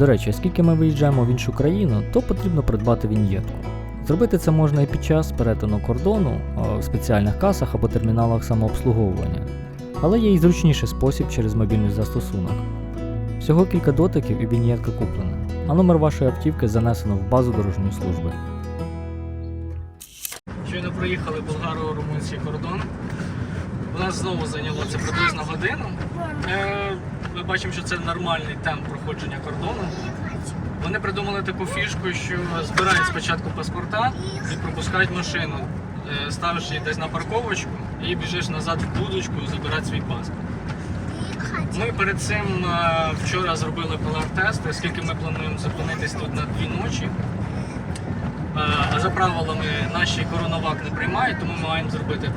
До речі, оскільки ми виїжджаємо в іншу країну, то потрібно придбати віньєтку. Зробити це можна і під час перетину кордону в спеціальних касах або терміналах самообслуговування, але є і зручніший спосіб через мобільний застосунок. Всього кілька дотиків і віньєтка куплена, а номер вашої автівки занесено в базу дорожньої служби. Щойно проїхали болгаро-румунський кордон. У нас знову зайняло це приблизно годину. Ми бачимо, що це нормальний темп проходження кордону. Вони придумали таку фішку, що збирають спочатку паспорта і пропускають машину. Е, Ставиш її десь на парковочку і біжиш назад в будочку забирати свій паспорт. Ми перед цим е, вчора зробили ПЛР-тест, оскільки ми плануємо зупинитись тут на дві ночі. Е, А за правилами наші коронавак не приймають, тому ми маємо зробити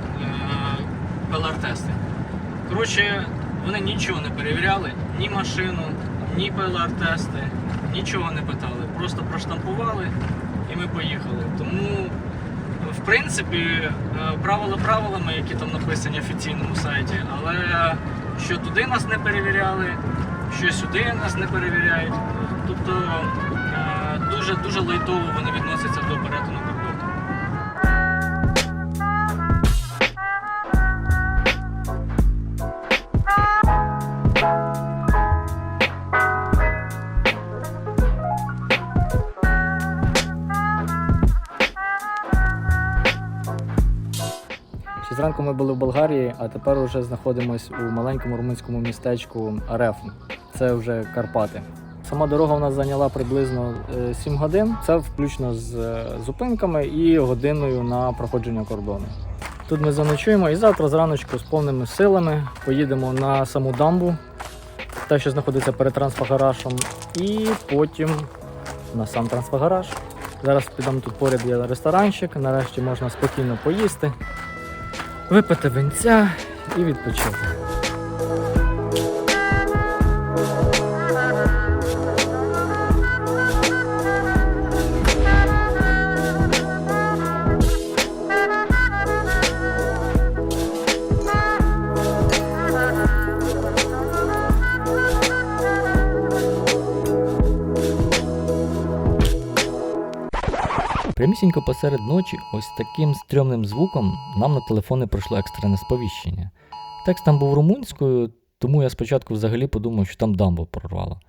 ПЛР-тести. Коротше, вони нічого не перевіряли, ні машину, ні ПЛР-тести, нічого не питали. Просто проштампували і ми поїхали. Тому, в принципі, е, правила правилами, які там написані в офіційному сайті, але що туди нас не перевіряли, що сюди нас не перевіряють. Тобто е, дуже дуже лайтово вони відносяться зранку ми були в Болгарії, а тепер вже знаходимося у маленькому румунському містечку Ареф. Це вже Карпати. Сама дорога у нас зайняла приблизно е, 7 годин. Це включно з е, зупинками і годиною на проходження кордону. Тут ми заночуємо і завтра зраночку з повними силами поїдемо на саму дамбу, те, що знаходиться перед трансфагарашем, і потім на сам трансфагараш. Зараз підемо тут поряд є ресторанчик, нарешті можна спокійно поїсти випити винця і відпочити. Прямісінько посеред ночі, ось таким стрьомним звуком нам на телефони пройшло екстрене сповіщення. Текст там був румунською, тому я спочатку взагалі подумав, що там дамбу прорвало.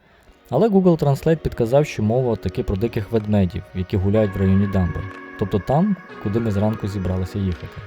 Але Google Translate підказав, що мова таки про диких ведмедів, які гуляють в районі дамби, тобто там, куди ми зранку зібралися їхати.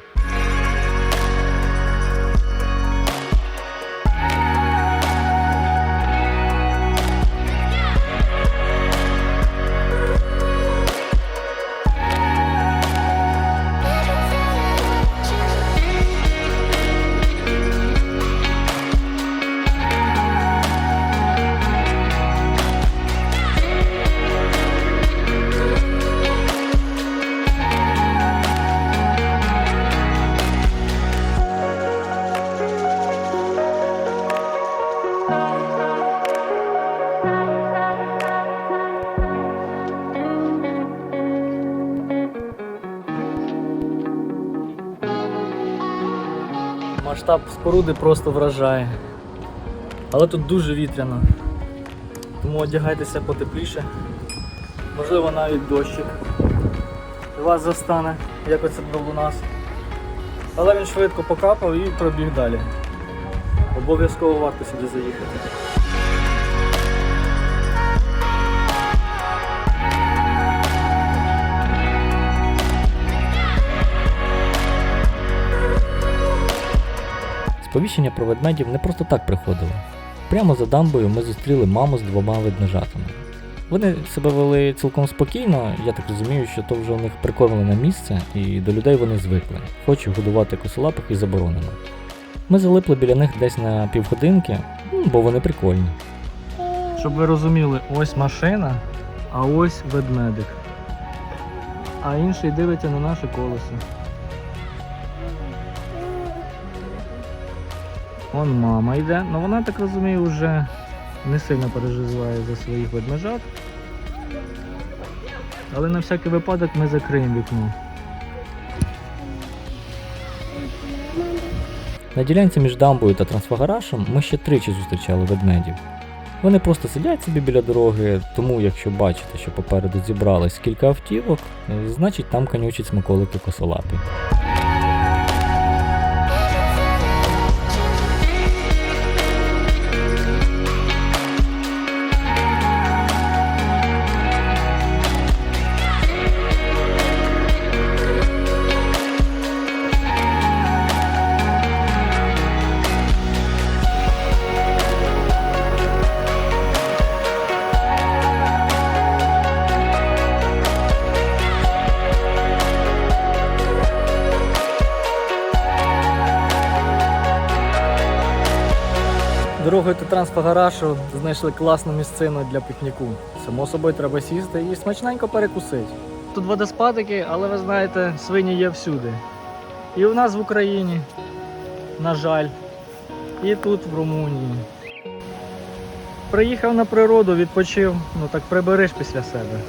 Масштаб споруди просто вражає. Але тут дуже вітряно. Тому одягайтеся потепліше. Можливо навіть дощик. Вас застане, як оце було у нас. Але він швидко покапав і пробіг далі. Обов'язково варто сюди заїхати. Сповіщення про ведмедів не просто так приходило. Прямо за дамбою ми зустріли маму з двома ведмежатами. Вони себе вели цілком спокійно, я так розумію, що то вже у них прикормлене місце, і до людей вони звикли, хоч годувати косолапих і заборонено. Ми залипли біля них десь на півгодинки, бо вони прикольні. Щоб ви розуміли, ось машина, а ось ведмедик. А інший дивиться на наше колесо. Вон мама йде, ну вона так розумію вже не сильно переживає за своїх ведмежат. Але на всякий випадок ми закриємо вікно. На ділянці між дамбою та трансфагарашем ми ще тричі зустрічали ведмедів. Вони просто сидять собі біля дороги, тому якщо бачите, що попереду зібрались кілька автівок, значить там канючать смаколики косолапі. Трансфагарашу знайшли класну місцину для пікніку. Само собою треба сісти і смачненько перекусити. Тут водоспадики, але ви знаєте, свині є всюди. І у нас в Україні, на жаль, і тут в Румунії. Приїхав на природу, відпочив, ну так прибереш після себе.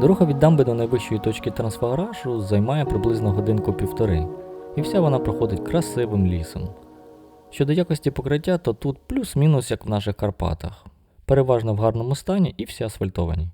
Дорога від дамби до найвищої точки трансфагарашу займає приблизно годинку-півтори, і вся вона проходить красивим лісом. Щодо якості покриття, то тут плюс-мінус як в наших Карпатах. Переважно в гарному стані і всі асфальтовані.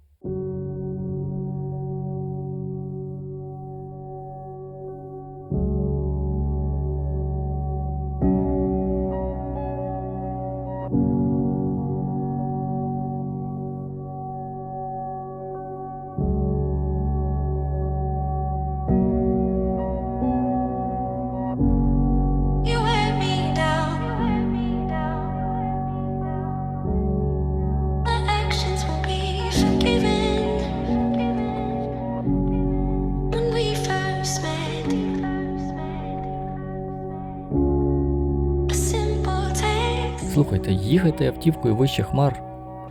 Слухайте, їхати автівкою вище хмар.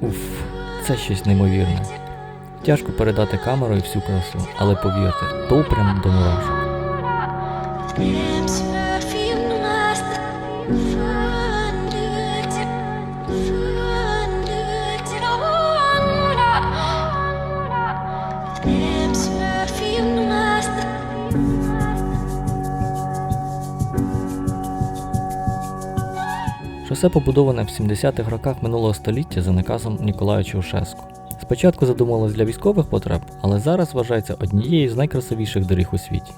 Уф, це щось неймовірне. Тяжко передати камерою всю красу, але повірте, то прям до мурашок. Шосе побудоване в 70-х роках минулого століття за наказом Ніколая Чаушеску. Спочатку задумувалось для військових потреб, але зараз вважається однією з найкрасивіших доріг у світі.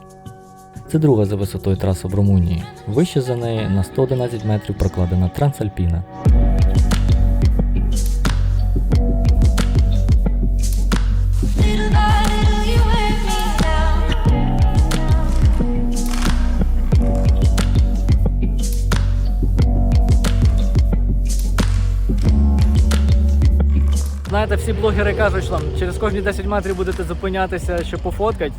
Це друга за висотою траса в Румунії. Вище за неї на 111 метрів прокладена Трансальпіна. Знаєте, всі блогери кажуть, що там через кожні 10 метрів будете зупинятися, щоб пофоткати.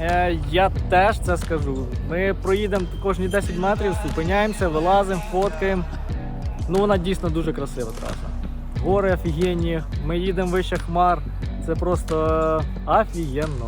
Е, я теж це скажу. Ми проїдемо кожні 10 метрів, зупиняємося, вилазимо, фоткаємо. Ну вона дійсно дуже красива траса. Гори офігенні, ми їдемо вище хмар. Це просто е, офігенно.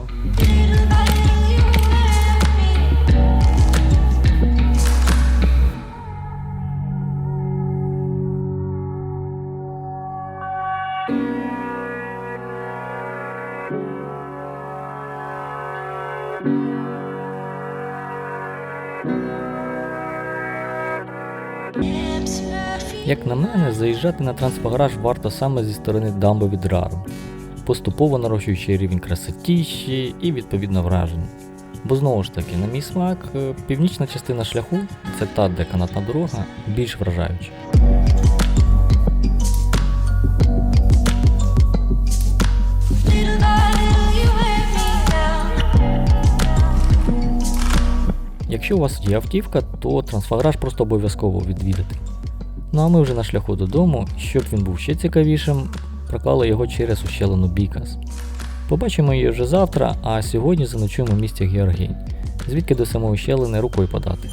Як на мене, заїжджати на трансфагараж варто саме зі сторони дамби від Рару, поступово нарощуючи рівень красотіші і відповідно вражень. Бо знову ж таки, на мій смак, е, північна частина шляху це та, де канатна дорога, більш вражаюча. Якщо у вас є автівка, то трансфагараж просто обов'язково відвідати. Ну а ми вже на шляху додому, щоб він був ще цікавішим, проклали його через ущелину Бікас. Побачимо її вже завтра, а сьогодні заночуємо в місті Георгінь, звідки до самої ущелини рукою подати.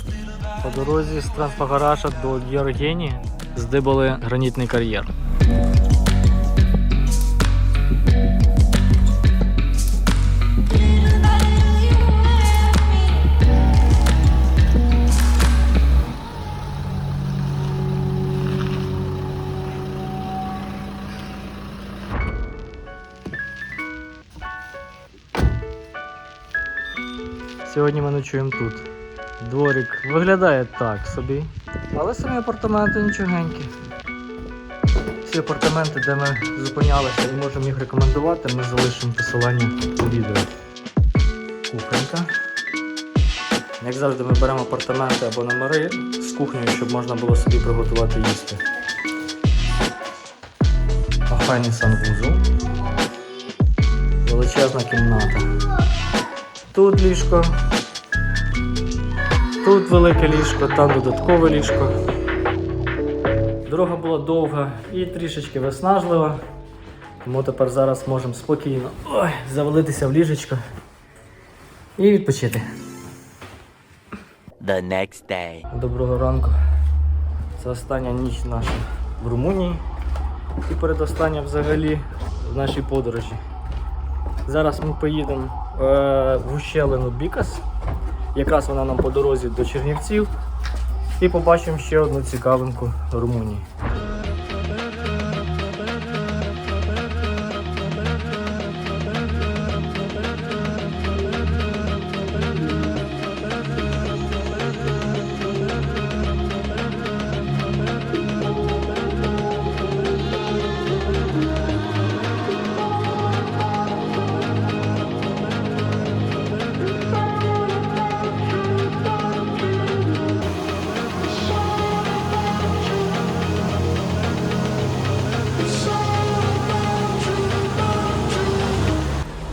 По дорозі з Транспагараша до Георгені здибали гранітний кар'єр. Сьогодні ми ночуємо тут. Дворик виглядає так собі, але самі апартаменти нічогенькі. Всі апартаменти, де ми зупинялися і можемо їх рекомендувати, ми залишимо посилання у відео. Кухонька. Як завжди, ми беремо апартаменти або номери з кухнею, щоб можна було собі приготувати їсти. Охайний санвузол. Величезна кімната. Тут ліжко. Тут велике ліжко, там додаткове ліжко. Дорога була довга і трішечки виснажлива. Тому тепер зараз можемо спокійно ой, завалитися в ліжечко і відпочити. The next day. Доброго ранку. Це остання ніч наша в Румунії. І передостання взагалі в нашій подорожі. Зараз ми поїдемо в ущелину Бікас. Якраз вона нам по дорозі до Чернівців. І побачимо ще одну цікавинку Румунії.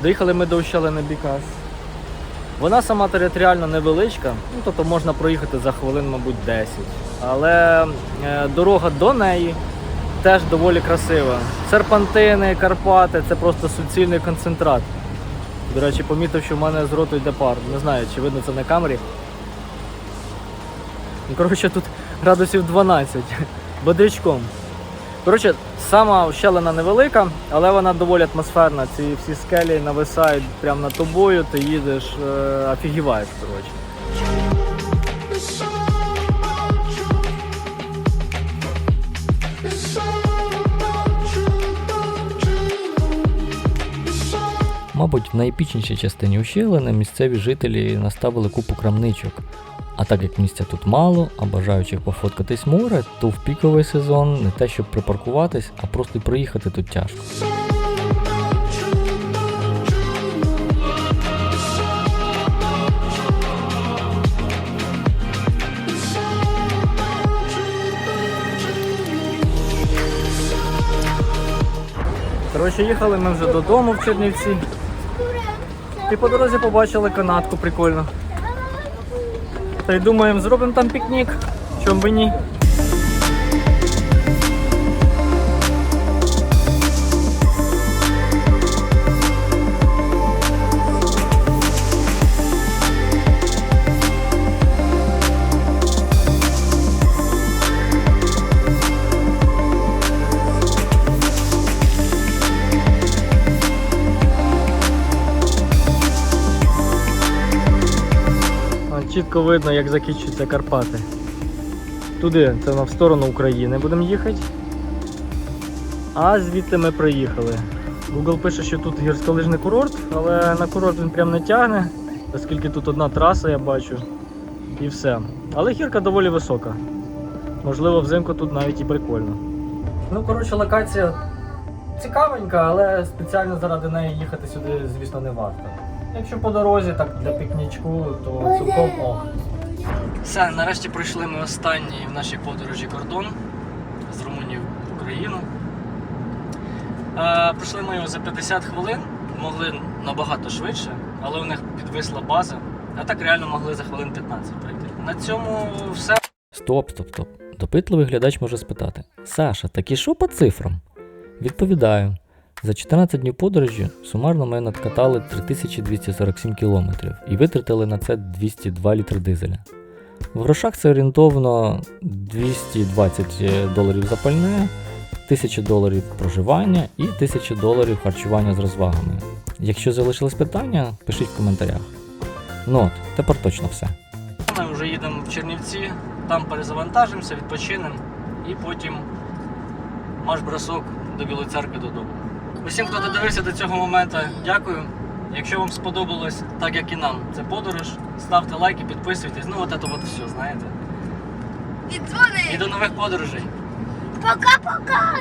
Доїхали ми до ущелини Бікас. Вона сама територіально невеличка, ну тобто можна проїхати за хвилин, мабуть, 10. Але е, дорога до неї теж доволі красива. Серпантини, Карпати це просто суцільний концентрат. До речі, помітив, що в мене з роту йде пар. Не знаю, чи видно це на камері. Ну, коротше, тут градусів 12 бодрячком. Коротше, сама ущелина невелика, але вона доволі атмосферна. Ці всі скелі нависають прямо над тобою, ти їдеш, е, офігіваєш, коротше. Мабуть, в найепічнішій частині ущелини місцеві жителі наставили купу крамничок. А так як місця тут мало, а бажаючих пофоткатись море, то в піковий сезон не те, щоб припаркуватись, а просто й проїхати тут тяжко. Коротше, їхали ми вже додому в Чернівці. І по дорозі побачили канатку прикольно. Та й думаємо, зробимо там пікнік. Чом би ні? Чітко видно, як закінчуються Карпати. Туди, це в сторону України будемо їхати. А звідти ми приїхали. Google пише, що тут гірськолижний курорт, але на курорт він прям не тягне, оскільки тут одна траса, я бачу. І все. Але гірка доволі висока. Можливо, взимку тут навіть і прикольно. Ну, коротше, локація цікавенька, але спеціально заради неї їхати сюди, звісно, не варто. Якщо по дорозі, так для пікнічку, то цілком ок. Все, нарешті пройшли ми останній в нашій подорожі кордон з Румунії в Україну. Е, пройшли ми його за 50 хвилин, могли набагато швидше, але у них підвисла база, а так реально могли за хвилин 15 пройти. На цьому все. Стоп, стоп, стоп. Допитливий глядач може спитати: Саша, так і що по цифрам? Відповідаю. За 14 днів подорожі сумарно ми надкатали 3247 кілометрів і витратили на це 202 літри дизеля. В грошах це орієнтовно 220 доларів за пальне, 1000 доларів проживання і 1000 доларів харчування з розвагами. Якщо залишились питання, пишіть в коментарях. Ну от, тепер точно все. Ми вже їдемо в Чернівці, там перезавантажимося, відпочинемо і потім марш-бросок до Білої церкви додому. Усім, хто додивився до цього моменту, дякую. Якщо вам сподобалось, так як і нам, це подорож, ставте лайки, підписуйтесь. Ну от це от все, знаєте. І дзвони. І до нових подорожей. Пока-пока.